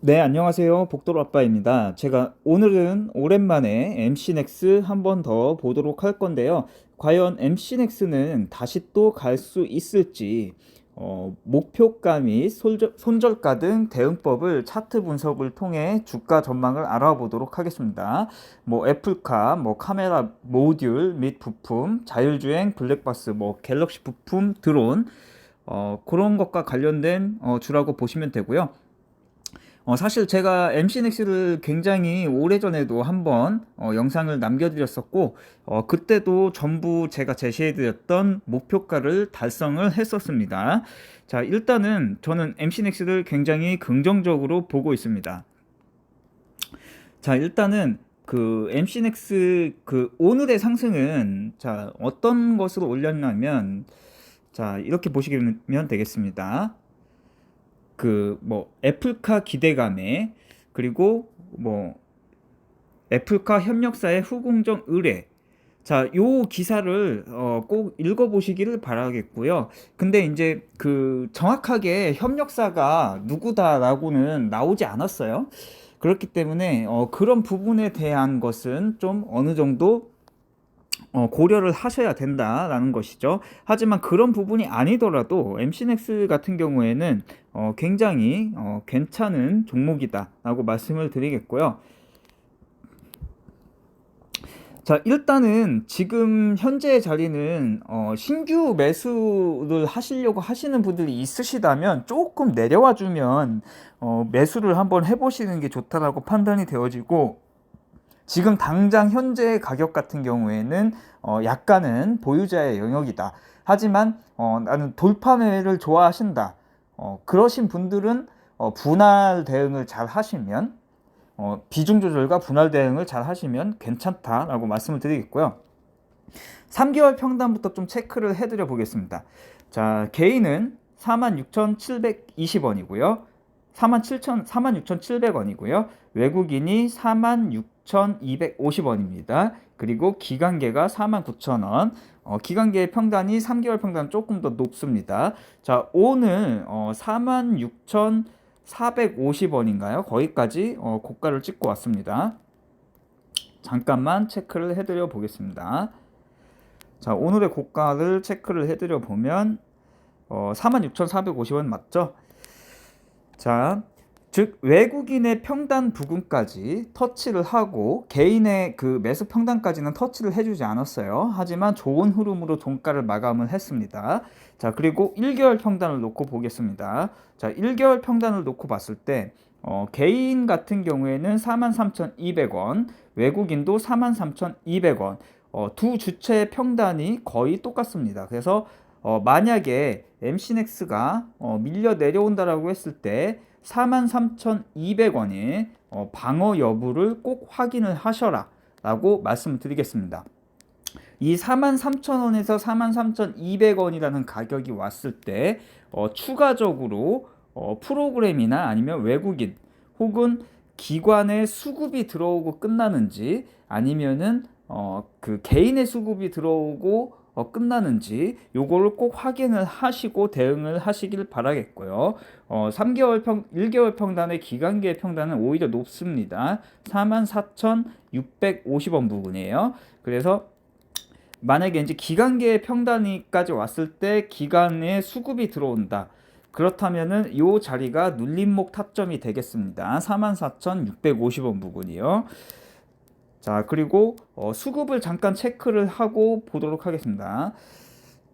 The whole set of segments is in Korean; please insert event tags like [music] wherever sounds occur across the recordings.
네, 안녕하세요. 복도로 아빠입니다. 제가 오늘은 오랜만에 MC넥스 한 번 더 보도록 할 건데요. 과연 MC넥스는 다시 또 갈 수 있을지, 어, 목표가 및 손절, 손절가 등 대응법을 차트 분석을 통해 주가 전망을 알아보도록 하겠습니다. 뭐 애플카, 뭐 카메라 모듈 및 부품, 자율주행, 블랙박스, 뭐 갤럭시 부품, 드론, 어, 그런 것과 관련된 어, 주라고 보시면 되고요. 어, 사실 제가 MC넥스를 굉장히 오래전에도 한번 어, 영상을 남겨드렸었고 어, 그때도 전부 제가 제시해드렸던 목표가를 달성을 했었습니다. 자, 일단은 저는 MC넥스를 굉장히 긍정적으로 보고 있습니다. 자, 일단은 그 MC넥스 그 오늘의 상승은 자, 어떤 것으로 올렸냐면 자, 이렇게 보시면 되겠습니다. 그 뭐 애플카 기대감에 그리고 뭐 애플카 협력사의 후공정 의뢰 자, 요 기사를 어, 꼭 읽어보시기를 바라겠고요. 근데 이제 그 정확하게 협력사가 누구다라고는 나오지 않았어요. 그렇기 때문에 어, 그런 부분에 대한 것은 좀 어느 정도 어, 고려를 하셔야 된다라는 것이죠. 하지만 그런 부분이 아니더라도 MC넥스 같은 경우에는 어, 굉장히 어, 괜찮은 종목이다라고 말씀을 드리겠고요. 자, 일단은 지금 현재 자리는 어, 신규 매수를 하시려고 하시는 분들이 있으시다면 조금 내려와 주면 어, 매수를 한번 해보시는 게 좋다라고 판단이 되어지고 지금 당장 현재 가격 같은 경우에는 어, 약간은 보유자의 영역이다. 하지만 어, 나는 돌파 매매를 좋아하신다. 어, 그러신 분들은 어, 분할 대응을 잘 하시면 어, 비중 조절과 분할 대응을 잘 하시면 괜찮다라고 말씀을 드리겠고요. 3개월 평단부터 좀 체크를 해드려 보겠습니다. 자, 개인은 46,720원이고요. 47,000, 46,700원이고요. 외국인이 46,250원입니다. 그리고 기간계가 49,000원. 어, 기간계 평단이 3개월 평단 조금 더 높습니다. 자, 오늘 어, 46,450원인가요? 거기까지 어, 고가를 찍고 왔습니다. 잠깐만 체크를 해드려 보겠습니다. 자, 오늘의 고가를 체크를 해드려 보면 어, 46,450원 맞죠? 자, 즉 외국인의 평단 부근까지 터치를 하고 개인의 그 매수 평단까지는 터치를 해주지 않았어요. 하지만 좋은 흐름으로 종가를 마감을 했습니다. 자 그리고 1개월 평단을 놓고 보겠습니다. 자 1개월 평단을 놓고 봤을 때 어, 개인 같은 경우에는 43,200원, 외국인도 43,200원. 어, 두 주체 평단이 거의 똑같습니다. 그래서 어, 만약에 MC넥스가 어, 밀려 내려온다라고 했을 때 43,200원의 어, 방어 여부를 꼭 확인을 하셔라 라고 말씀을 드리겠습니다. 이 43,000원에서 43,200원이라는 가격이 왔을 때 어, 추가적으로 어, 프로그램이나 아니면 외국인 혹은 기관의 수급이 들어오고 끝나는지 아니면은 어, 그 개인의 수급이 들어오고 어, 끝나는지 요거를 꼭 확인을 하시고 대응을 하시길 바라겠고요. 어, 3개월 평, 1개월 평단의 기간계 평단은 오히려 높습니다. 44,650원 부분이에요. 그래서 만약에 이제 기간계 평단위까지 왔을 때 기간에 수급이 들어온다. 그렇다면은 이 자리가 눌림목 타점이 되겠습니다. 44,650원 부분이요. 자, 그리고 어, 수급을 잠깐 체크를 하고 보도록 하겠습니다.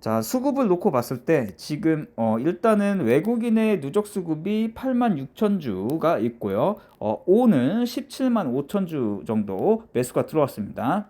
자, 수급을 놓고 봤을 때 지금 어, 일단은 외국인의 누적 수급이 8만 6천 주가 있고요. 어, 오는 17만 5천 주 정도 매수가 들어왔습니다.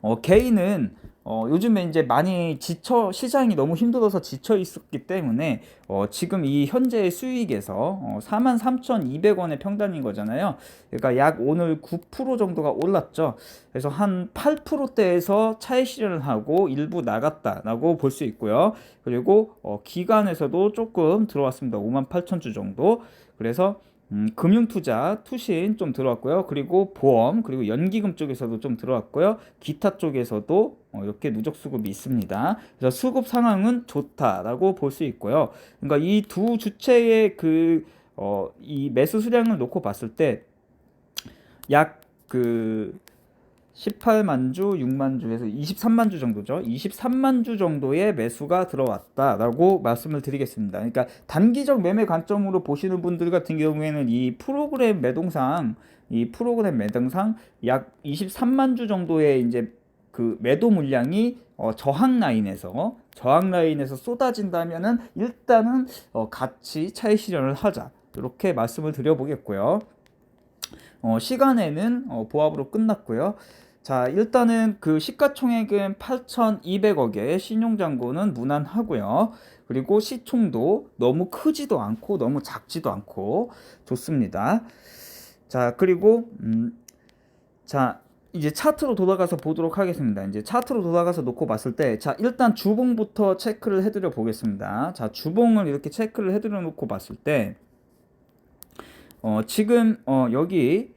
어, 개인은 어, 요즘에 이제 많이 지쳐 시장이 너무 힘들어서 지쳐 있었기 때문에 어, 지금 이 현재의 수익에서 어, 43,200원의 평단인 거잖아요. 그러니까 약 오늘 9% 정도가 올랐죠. 그래서 한 8%대에서 차익 실현을 하고 일부 나갔다라고 볼 수 있고요. 그리고 어, 기간에서도 조금 들어왔습니다. 5만 8천 주 정도. 그래서 음, 금융투자, 투신 좀 들어왔고요. 그리고 보험, 그리고 연기금 쪽에서도 좀 들어왔고요. 기타 쪽에서도 어, 이렇게 누적 수급이 있습니다. 그래서 수급 상황은 좋다라고 볼 수 있고요. 그러니까 이 두 주체의 그 어, 이 매수 수량을 놓고 봤을 때 약 그 18만 주, 6만 주에서 23만 주 정도죠. 23만 주 정도의 매수가 들어왔다라고 말씀을 드리겠습니다. 그러니까 단기적 매매 관점으로 보시는 분들 같은 경우에는 이 프로그램 매동상 이 프로그램 매동상 약 23만 주 정도의 이제 그 매도 물량이 어, 저항 라인에서 저항 라인에서 쏟아진다면은 일단은 어, 같이 차익 실현을 하자 이렇게 말씀을 드려보겠고요. 어, 시간에는 어, 보합으로 끝났고요. 자, 일단은 그 시가총액은 8,200억의 신용잔고는 무난하고요. 그리고 시총도 너무 크지도 않고 너무 작지도 않고 좋습니다. 자, 그리고 음, 자, 이제 차트로 돌아가서 보도록 하겠습니다. 이제 차트로 돌아가서 놓고 봤을 때, 자, 일단 주봉부터 체크를 해드려 보겠습니다. 자, 주봉을 이렇게 체크를 해드려 놓고 봤을 때, 어, 지금, 어, 여기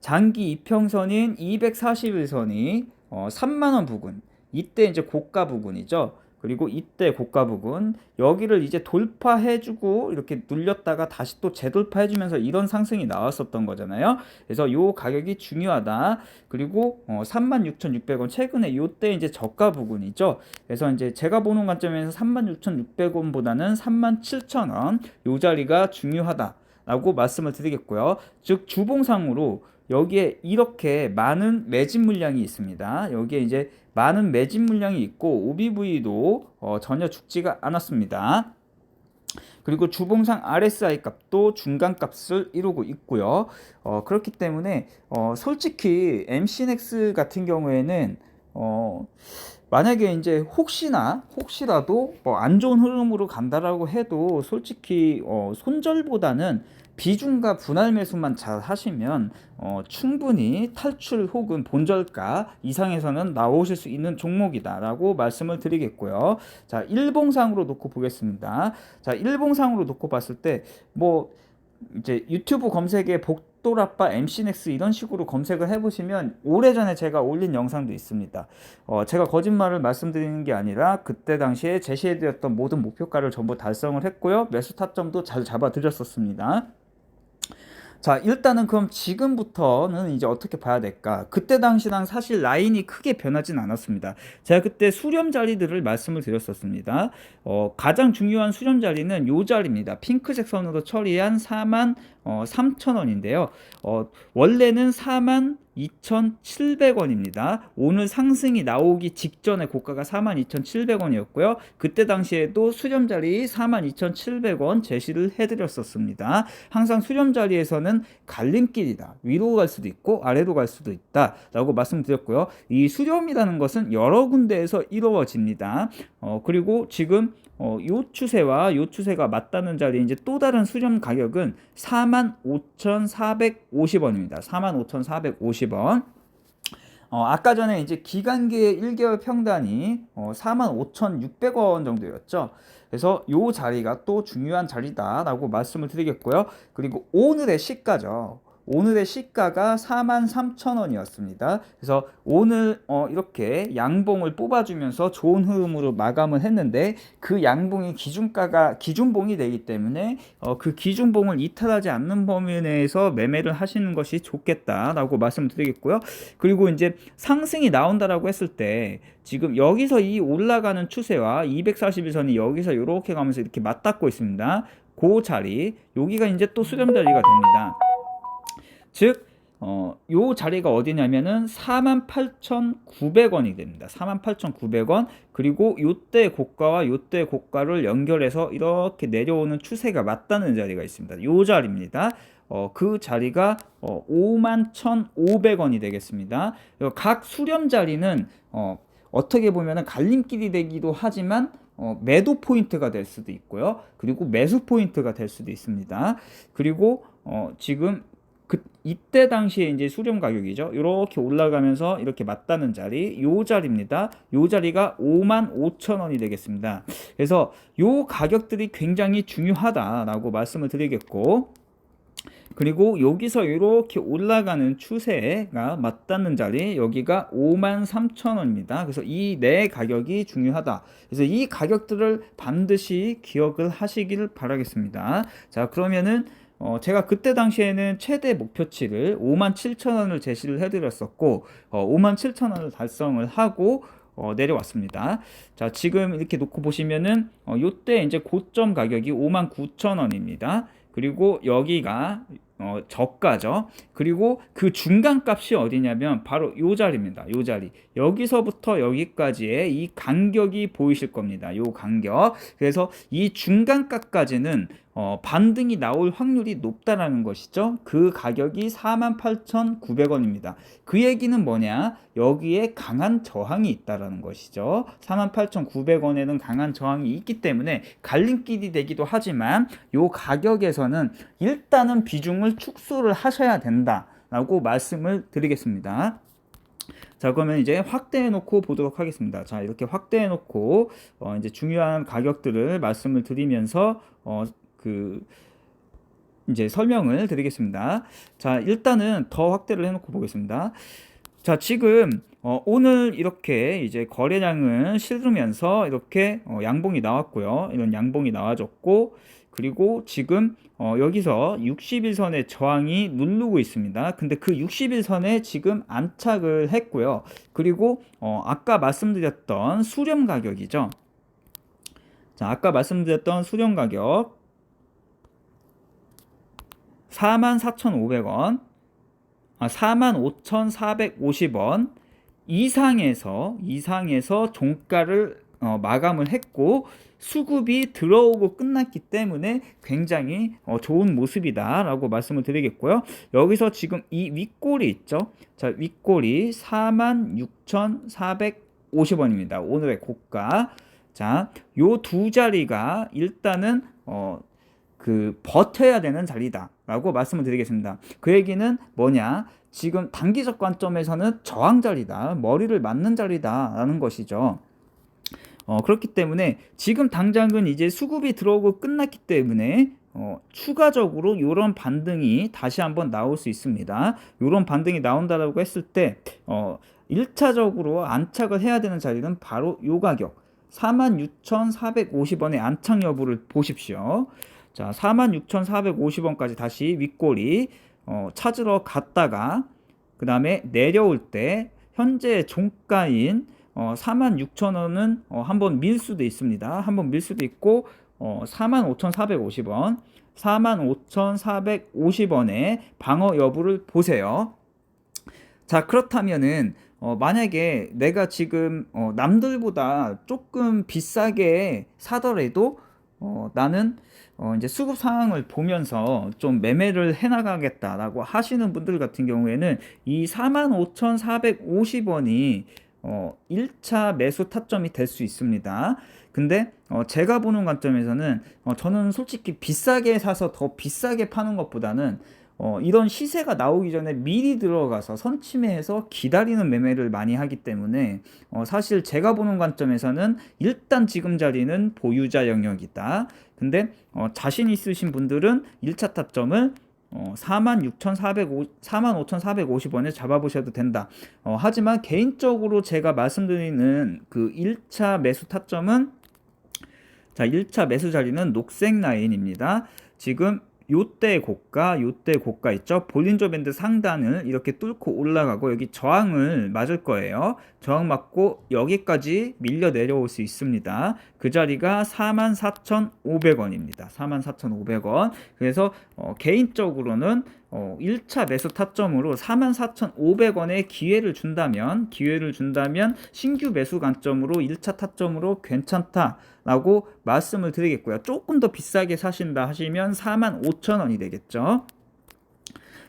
장기 이평선인 241선이 어, 3만원 부근, 이때 이제 고가 부근이죠. 그리고 이때 고가 부근 여기를 이제 돌파해주고 이렇게 눌렸다가 다시 또 재돌파해주면서 이런 상승이 나왔었던 거잖아요. 그래서 요 가격이 중요하다. 그리고 어, 36,600원 최근에 요때 이제 저가 부근이죠. 그래서 이제 제가 보는 관점에서 36,600원보다는 37,000원 요 자리가 중요하다 라고 말씀을 드리겠고요. 즉 주봉상으로 여기에 이렇게 많은 매집 물량이 있습니다. 여기에 이제 많은 매집 물량이 있고 OBV도 어, 전혀 죽지가 않았습니다. 그리고 주봉상 RSI 값도 중간 값을 이루고 있고요. 어, 그렇기 때문에 어, 솔직히 MCNX 같은 경우에는 어, 만약에 이제 혹시나 혹시라도 뭐 안 좋은 흐름으로 간다라고 해도 솔직히 어, 손절보다는 비중과 분할 매수만 잘 하시면 어, 충분히 탈출 혹은 본절가 이상에서는 나오실 수 있는 종목이다라고 말씀을 드리겠고요. 자, 일봉상으로 놓고 보겠습니다. 자, 일봉상으로 놓고 봤을 때 뭐 이제 유튜브 검색에 복돌아빠 MC넥스 이런 식으로 검색을 해보시면 오래전에 제가 올린 영상도 있습니다. 어, 제가 거짓말을 말씀드리는 게 아니라 그때 당시에 제시해드렸던 모든 목표가를 전부 달성을 했고요. 매수 타점도 잘 잡아드렸었습니다. 자, 일단은 그럼 지금부터는 이제 어떻게 봐야 될까? 그때 당시랑 사실 라인이 크게 변하진 않았습니다. 제가 그때 수렴 자리들을 말씀을 드렸었습니다. 어, 가장 중요한 수렴 자리는 요 자리입니다. 핑크색 선으로 처리한 4만 어, 3천 원인데요. 어, 원래는 4만 2,700원입니다. 오늘 상승이 나오기 직전에 고가가 42,700원이었고요. 그때 당시에도 수렴 자리 42,700원 제시를 해드렸었습니다. 항상 수렴 자리에서는 갈림길이다. 위로 갈 수도 있고 아래로 갈 수도 있다라고 말씀드렸고요. 이 수렴이라는 것은 여러 군데에서 이루어집니다. 어, 그리고 지금 어, 요 추세와 요 추세가 맞다는 자리에 이제 또 다른 수렴 가격은 45,450원입니다. 45,450원. 어, 아까 전에 이제 기간계 1개월 평단이 어, 45,600원 정도였죠. 그래서 요 자리가 또 중요한 자리다라고 말씀을 드리겠고요. 그리고 오늘의 시가죠. 오늘의 시가가 43,000원이었습니다. 그래서 오늘 어 이렇게 양봉을 뽑아주면서 좋은 흐름으로 마감을 했는데 그 양봉이 기준가가 기준봉이 되기 때문에 어 그 기준봉을 이탈하지 않는 범위 내에서 매매를 하시는 것이 좋겠다라고 말씀드리겠고요. 그리고 이제 상승이 나온다라고 했을 때 지금 여기서 이 올라가는 추세와 241선이 여기서 이렇게 가면서 이렇게 맞닿고 있습니다. 그 자리 여기가 이제 또 수렴 자리가 됩니다. 즉, 어, 요 자리가 어디냐면은 48,900원이 됩니다. 48,900원. 그리고 요때 고가와 요때 고가를 연결해서 이렇게 내려오는 추세가 맞다는 자리가 있습니다. 요 자리입니다. 어, 그 자리가 어, 51,500원이 되겠습니다. 각 수렴 자리는 어, 어떻게 보면은 갈림길이 되기도 하지만 어, 매도 포인트가 될 수도 있고요. 그리고 매수 포인트가 될 수도 있습니다. 그리고 어, 지금 그 이때 당시에 이제 수렴 가격이죠. 이렇게 올라가면서 이렇게 맞다는 자리, 요 자리입니다. 요 자리가 5만 5천 원이 되겠습니다. 그래서 요 가격들이 굉장히 중요하다라고 말씀을 드리겠고, 그리고 여기서 이렇게 올라가는 추세가 맞닿는 자리 여기가 53,000원입니다. 그래서 이 네 가격이 중요하다. 그래서 이 가격들을 반드시 기억을 하시기를 바라겠습니다. 자 그러면은 어, 제가 그때 당시에는 최대 목표치를 57,000원을 제시를 해드렸었고 어, 57,000원을 달성을 하고 어, 내려왔습니다. 자, 지금 이렇게 놓고 보시면은 어, 요때 이제 고점 가격이 59,000원입니다. 그리고 여기가 어, 저가죠. 그리고 그 중간 값이 어디냐면 바로 요 자리입니다. 요 자리. 여기서부터 여기까지의 이 간격이 보이실 겁니다. 요 간격. 그래서 이 중간 값까지는 어, 반등이 나올 확률이 높다라는 것이죠. 그 가격이 48,900원입니다. 그 얘기는 뭐냐? 여기에 강한 저항이 있다라는 것이죠. 48,900원에는 강한 저항이 있기 때문에 갈림길이 되기도 하지만 요 가격에서는 일단은 비중을 축소를 하셔야 된다라고 말씀을 드리겠습니다. 자 그러면 이제 확대해 놓고 보도록 하겠습니다. 자 이렇게 확대해 놓고 어, 이제 중요한 가격들을 말씀을 드리면서 어, 그 이제 설명을 드리겠습니다. 자, 일단은 더 확대를 해놓고 보겠습니다. 자, 지금 어, 오늘 이렇게 이제 거래량을 실으면서 이렇게 어, 양봉이 나왔고요. 이런 양봉이 나와졌고, 그리고 지금 어, 여기서 60일선의 저항이 누르고 있습니다. 근데 그 60일선에 지금 안착을 했고요. 그리고 어, 아까 말씀드렸던 수렴 가격이죠. 자, 아까 말씀드렸던 수렴 가격 44,500원, 아, 45,450원 이상에서 이상에서 종가를 어, 마감을 했고 수급이 들어오고 끝났기 때문에 굉장히 어, 좋은 모습이다라고 말씀을 드리겠고요. 여기서 지금 이 윗골이 있죠. 자, 윗골이 46,450원입니다. 오늘의 고가. 자, 요 두 자리가 일단은 어, 그 버텨야 되는 자리다라고 말씀을 드리겠습니다. 그 얘기는 뭐냐? 지금 단기적 관점에서는 저항 자리다, 머리를 맞는 자리다라는 것이죠. 어, 그렇기 때문에 지금 당장은 이제 수급이 들어오고 끝났기 때문에 어, 추가적으로 이런 반등이 다시 한번 나올 수 있습니다. 이런 반등이 나온다라고 했을 때 어, 1차적으로 안착을 해야 되는 자리는 바로 요 가격 46,450원의 안착 여부를 보십시오. 자, 46,450원까지 다시 윗골이 어, 찾으러 갔다가 그 다음에 내려올 때 현재 종가인 어, 46,000원은 어, 한번 밀 수도 있습니다. 한번 밀 수도 있고 어, 45,450원 45,450원의 방어 여부를 보세요. 자 그렇다면은 어, 만약에 내가 지금 어, 남들보다 조금 비싸게 사더라도 어, 나는 어, 이제 수급 상황을 보면서 좀 매매를 해나가겠다라고 하시는 분들 같은 경우에는 이 45,450원이 어, 1차 매수 타점이 될 수 있습니다. 근데 어, 제가 보는 관점에서는 어, 저는 솔직히 비싸게 사서 더 비싸게 파는 것보다는 어, 이런 시세가 나오기 전에 미리 들어가서 선침해서 기다리는 매매를 많이 하기 때문에 어, 사실 제가 보는 관점에서는 일단 지금 자리는 보유자 영역이다. 근데 어, 자신 있으신 분들은 1차 타점을 어, 45,450원에 잡아보셔도 된다. 어, 하지만 개인적으로 제가 말씀드리는 그 1차 매수 타점은 자, 1차 매수 자리는 녹색 라인입니다. 지금 요때 고가, 요때 고가 있죠? 볼린저 밴드 상단을 이렇게 뚫고 올라가고 여기 저항을 맞을 거예요. 저항 맞고 여기까지 밀려 내려올 수 있습니다. 그 자리가 44,500원입니다. 44,500원. 그래서 어, 개인적으로는 어, 1차 매수 타점으로 44,500원의 기회를 준다면 기회를 준다면 신규 매수 관점으로 1차 타점으로 괜찮다라고 말씀을 드리겠고요. 조금 더 비싸게 사신다 하시면 45,000원이 되겠죠.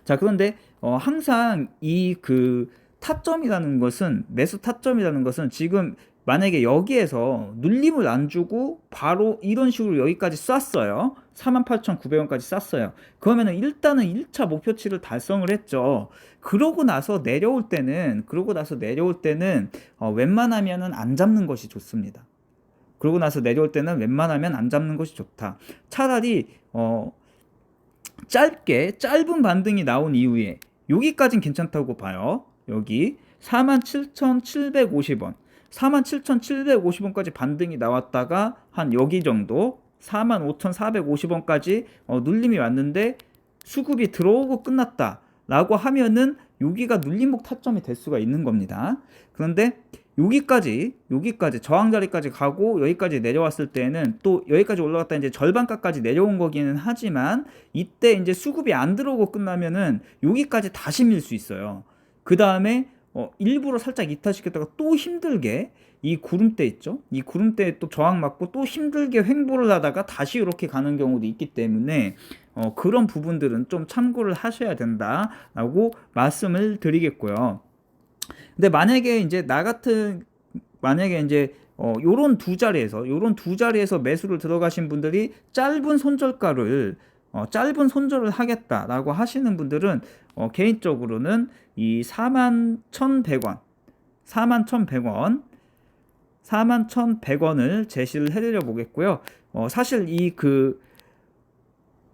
자, 그런데 어, 항상 이그 타점이라는 것은 매수 타점이라는 것은 지금 만약에 여기에서 눌림을 안 주고 바로 이런 식으로 여기까지 쐈어요. 48,900원까지 쐈어요. 그러면은 일단은 1차 목표치를 달성을 했죠. 그러고 나서 내려올 때는 그러고 나서 내려올 때는 어, 웬만하면은 안 잡는 것이 좋습니다. 그러고 나서 내려올 때는 웬만하면 안 잡는 것이 좋다. 차라리 어 짧게 짧은 반등이 나온 이후에 여기까진 괜찮다고 봐요. 여기 47,750원. 47,750원까지 반등이 나왔다가 한 여기 정도 45,450원까지 어, 눌림이 왔는데 수급이 들어오고 끝났다 라고 하면은 여기가 눌림목 타점이 될 수가 있는 겁니다. 그런데 여기까지 여기까지 저항 자리까지 가고 여기까지 내려왔을 때는 또 여기까지 올라갔다 이제 절반가까지 내려온 거기는 하지만 이때 이제 수급이 안 들어오고 끝나면은 여기까지 다시 밀 수 있어요. 그 다음에 어, 일부러 살짝 이탈시켰다가 또 힘들게 이 구름대 있죠? 이 구름대에 또 저항 맞고 또 힘들게 횡보를 하다가 다시 이렇게 가는 경우도 있기 때문에 어, 그런 부분들은 좀 참고를 하셔야 된다라고 말씀을 드리겠고요. 근데 만약에 이제 나 같은 만약에 이제 어 요런 두 자리에서 요런 두 자리에서 매수를 들어가신 분들이 짧은 손절가를 어 짧은 손절을 하겠다라고 하시는 분들은 어 개인적으로는 이 4만 1,100원 4만 1,100원 4만 1,100원을 제시를 해드려 보겠고요. 어 사실 이그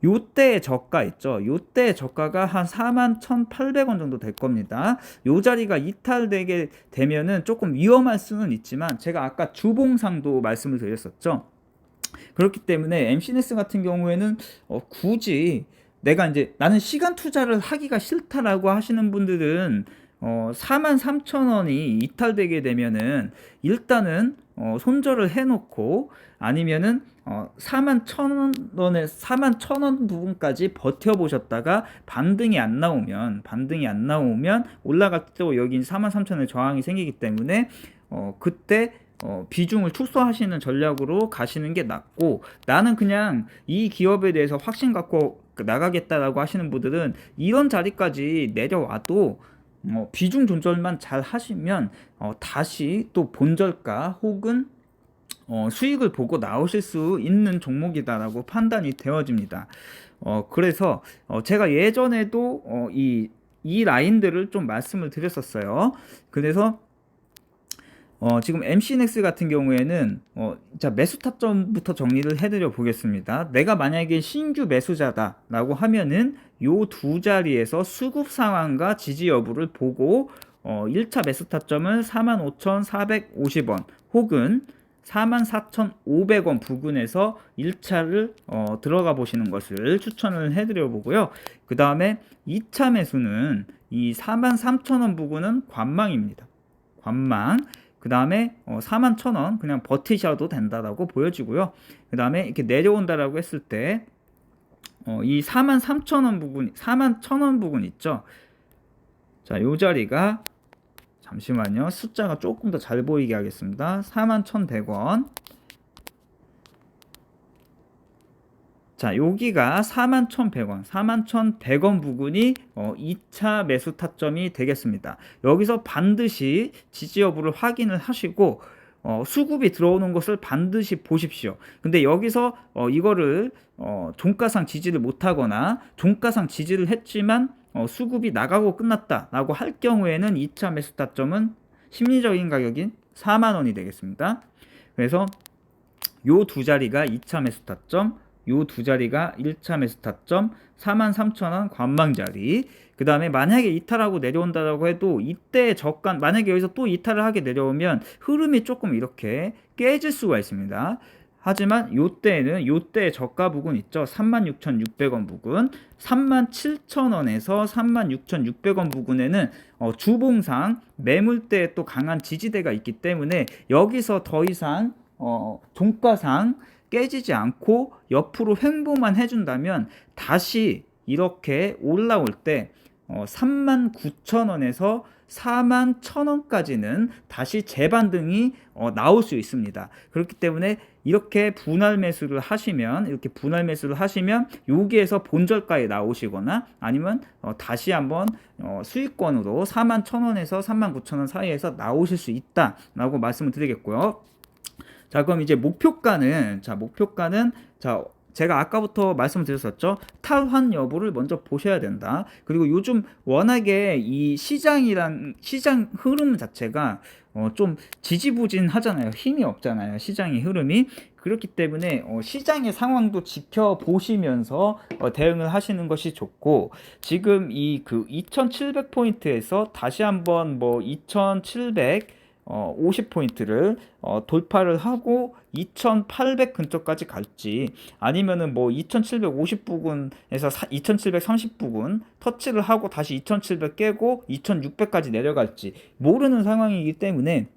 요때 저가 있죠. 요때 저가가 한 41,800원 정도 될 겁니다. 요 자리가 이탈되게 되면은 조금 위험할 수는 있지만 제가 아까 주봉상도 말씀을 드렸었죠. 그렇기 때문에 MCNS 같은 경우에는 어, 굳이 내가 이제 나는 시간 투자를 하기가 싫다라고 하시는 분들은 어, 43,000원이 이탈되게 되면은 일단은 어, 손절을 해놓고 아니면은 어, 4만 1,000원에 4만 1,000원 부분까지 버텨보셨다가 반등이 안 나오면 반등이 안 나오면 올라갈 때도 여기 4만 3천원의 저항이 생기기 때문에 어, 그때 어, 비중을 축소하시는 전략으로 가시는 게 낫고 나는 그냥 이 기업에 대해서 확신 갖고 나가겠다라고 하시는 분들은 이런 자리까지 내려와도 어, 비중 조절만 잘 하시면 어, 다시 또 본절가 혹은 어, 수익을 보고 나오실 수 있는 종목이다라고 판단이 되어집니다. 어, 그래서 어, 제가 예전에도 어, 이, 이 라인들을 좀 말씀을 드렸었어요. 그래서 어, 지금 MC넥스 같은 경우에는 어, 자 매수 타점부터 정리를 해드려 보겠습니다. 내가 만약에 신규 매수자다라고 하면은 요 두 자리에서 수급 상황과 지지 여부를 보고 어, 1차 매수 타점은 45,450원 혹은 44,500원 부근에서 1차를 어, 들어가 보시는 것을 추천을 해드려 보고요. 그 다음에 2차 매수는 이 43,000원 부근은 관망입니다. 관망. 그 다음에 어, 4만 1,000원 그냥 버티셔도 된다라고 보여지고요. 그 다음에 이렇게 내려온다라고 했을 때, 어, 이 4만 3,000원 부분, 4만 1,000원 부분 있죠. 자, 요 자리가 잠시만요. 숫자가 조금 더 잘 보이게 하겠습니다. 41,100원. 자, 여기가 41,100원, 41,100원 부근이 어, 2차 매수 타점이 되겠습니다. 여기서 반드시 지지 여부를 확인을 하시고 어, 수급이 들어오는 것을 반드시 보십시오. 근데 여기서 어, 이거를 어, 종가상 지지를 못하거나 종가상 지지를 했지만 어, 수급이 나가고 끝났다라고 할 경우에는 2차 매수 타점은 심리적인 가격인 4만 원이 되겠습니다. 그래서 요 두 자리가 2차 매수 타점, 요 두 자리가 1차 매수 타점 43,000원 관망 자리. 그 다음에 만약에 이탈하고 내려온다라고 해도 이때 저가 만약에 여기서 또 이탈을 하게 내려오면 흐름이 조금 이렇게 깨질 수가 있습니다. 하지만 요때는 요때 저가 부근 있죠. 36,600원 부근, 37,000원에서 36,600원 부근에는 어, 주봉상 매물대에 또 강한 지지대가 있기 때문에 여기서 더 이상 어, 종가상 깨지지 않고 옆으로 횡보만 해준다면 다시 이렇게 올라올 때 어, 39,000원에서 41,000원까지는 다시 재반등이 어, 나올 수 있습니다. 그렇기 때문에 이렇게 분할 매수를 하시면 이렇게 분할 매수를 하시면 여기에서 본절가에 나오시거나 아니면 어, 다시 한번 어, 수익권으로 41,000원에서 39,000원 사이에서 나오실 수 있다라고 말씀을 드리겠고요. 자, 그럼 이제 목표가는 자, 목표가는 자, 제가 아까부터 말씀드렸었죠. 탈환 여부를 먼저 보셔야 된다. 그리고 요즘 워낙에 이 시장이란 시장 흐름 자체가 어, 좀 지지부진하잖아요. 힘이 없잖아요. 시장의 흐름이 그렇기 때문에 어, 시장의 상황도 지켜보시면서 어, 대응을 하시는 것이 좋고 지금 이 그 2,700 포인트에서 다시 한번 뭐2,700 어, 50포인트를 어, 돌파를 하고 2800 근처까지 갈지 아니면은 뭐 2750 부근에서 2730 부근 터치를 하고 다시 2700 깨고 2600까지 내려갈지 모르는 상황이기 때문에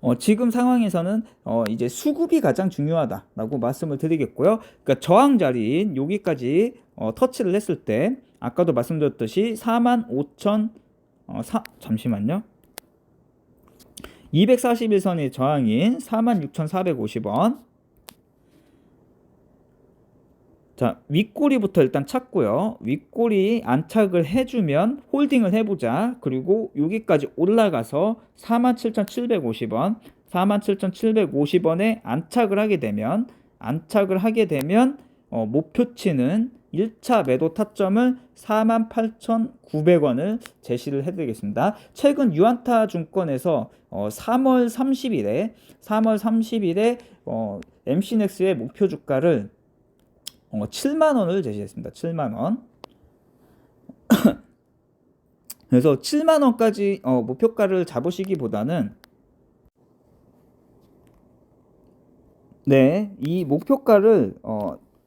어, 지금 상황에서는 어, 이제 수급이 가장 중요하다라고 말씀을 드리겠고요. 그러니까 저항 자리인 여기까지 어, 터치를 했을 때 아까도 말씀드렸듯이 45,000 어, 사, 잠시만요. 241선의 저항인 46,450원. 자, 윗꼬리부터 일단 찾고요. 윗꼬리 안착을 해주면 홀딩을 해보자. 그리고 여기까지 올라가서 47,750원, 47,750원에 안착을 하게 되면, 안착을 하게 되면, 어, 목표치는 1차 매도 타점을 48,900원을 제시를 해드리겠습니다. 최근 유안타 증권에서 어, 3월 30일에 3월 30일에 어, MC넥스의 목표 주가를 어, 7만 원을 제시했습니다. 7만 원. [clears throat] 그래서 7만 원까지 어, 목표가를 잡으시기보다는 네, 이 목표가를 어,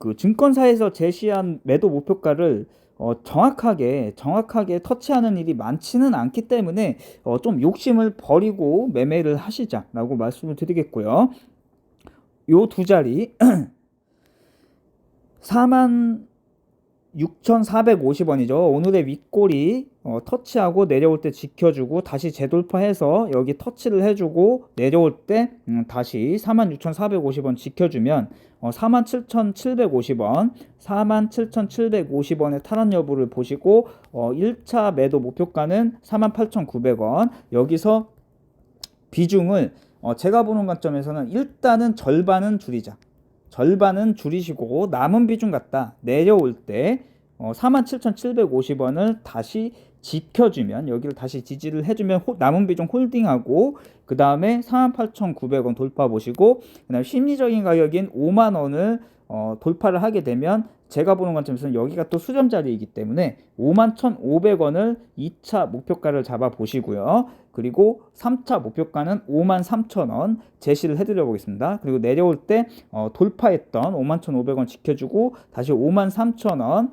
그 증권사에서 제시한 매도 목표가를 어, 정확하게 정확하게 터치하는 일이 많지는 않기 때문에 어, 좀 욕심을 버리고 매매를 하시자라고 말씀을 드리겠고요. 요 두 자리 [clears throat] 4만 6,450원이죠. 오늘의 윗골이 어, 터치하고 내려올 때 지켜주고 다시 재돌파해서 여기 터치를 해주고 내려올 때 음, 다시 46,450원 지켜주면 어, 47,750원, 47,750원의 탈환 여부를 보시고 어, 1차 매도 목표가는 48,900원 여기서 비중을 어, 제가 보는 관점에서는 일단은 절반은 줄이자. 절반은 줄이시고 남은 비중 갖다 내려올 때 어, 47,750원을 다시 지켜주면 여기를 다시 지지를 해주면 호, 남은 비중 홀딩하고 그 다음에 48,900원 돌파 보시고 그 다음 심리적인 가격인 5만 원을 어, 돌파를 하게 되면 제가 보는 관점에서는 여기가 또 수렴 자리이기 때문에 5만 1,500원을 2차 목표가를 잡아 보시고요. 그리고 3차 목표가는 5만 3천원 제시를 해드려 보겠습니다. 그리고 내려올 때 어, 돌파했던 5만 1,500원 지켜주고 다시 5만 3천원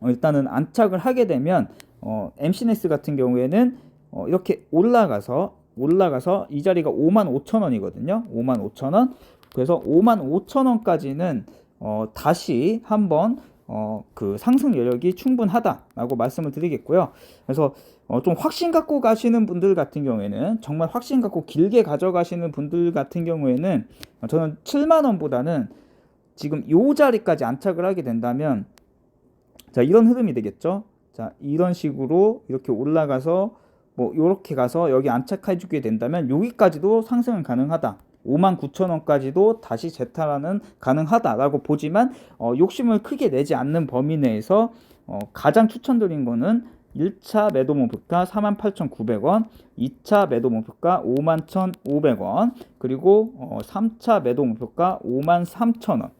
어, 일단은 안착을 하게 되면 어, MCNS 같은 경우에는 어, 이렇게 올라가서 올라가서 이 자리가 5만 5천 원이거든요. 5만 5천 원. 그래서 5만 5천 원까지는 어, 다시 한번 어, 그 상승 여력이 충분하다라고 말씀을 드리겠고요. 그래서 어, 좀 확신 갖고 가시는 분들 같은 경우에는 정말 확신 갖고 길게 가져가시는 분들 같은 경우에는 어, 저는 7만 원보다는 지금 요 자리까지 안착을 하게 된다면 자 이런 흐름이 되겠죠. 자 이런 식으로 이렇게 올라가서 뭐 이렇게 가서 여기 안착해 주게 된다면 여기까지도 상승은 가능하다. 5만 9천 원까지도 다시 재탈하는 가능하다라고 보지만 어, 욕심을 크게 내지 않는 범위 내에서 어, 가장 추천드린 거는 1차 매도 목표가 48,900원, 2차 매도 목표가 51,500원, 그리고 어, 3차 매도 목표가 53,000원.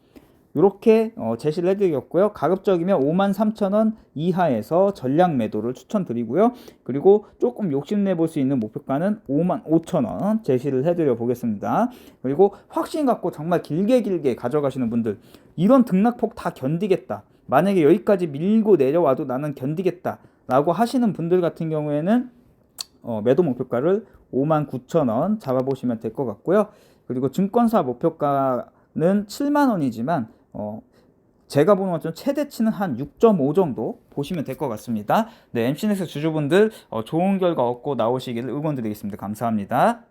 이렇게 어, 제시를 해드렸고요. 가급적이면 5만 3천 원 이하에서 전량 매도를 추천드리고요. 그리고 조금 욕심내 볼 수 있는 목표가는 5만 5천 원 제시를 해드려 보겠습니다. 그리고 확신 갖고 정말 길게 길게 가져가시는 분들 이런 등락폭 다 견디겠다. 만약에 여기까지 밀고 내려와도 나는 견디겠다. 라고 하시는 분들 같은 경우에는 어, 매도 목표가를 5만 9천 원 잡아보시면 될 것 같고요. 그리고 증권사 목표가는 7만 원이지만 어, 제가 보는 것좀 최대치는 한 6.5 정도 보시면 될 것 같습니다. 네, MC넥스 주주분들 어, 좋은 결과 얻고 나오시기를 응원드리겠습니다. 감사합니다.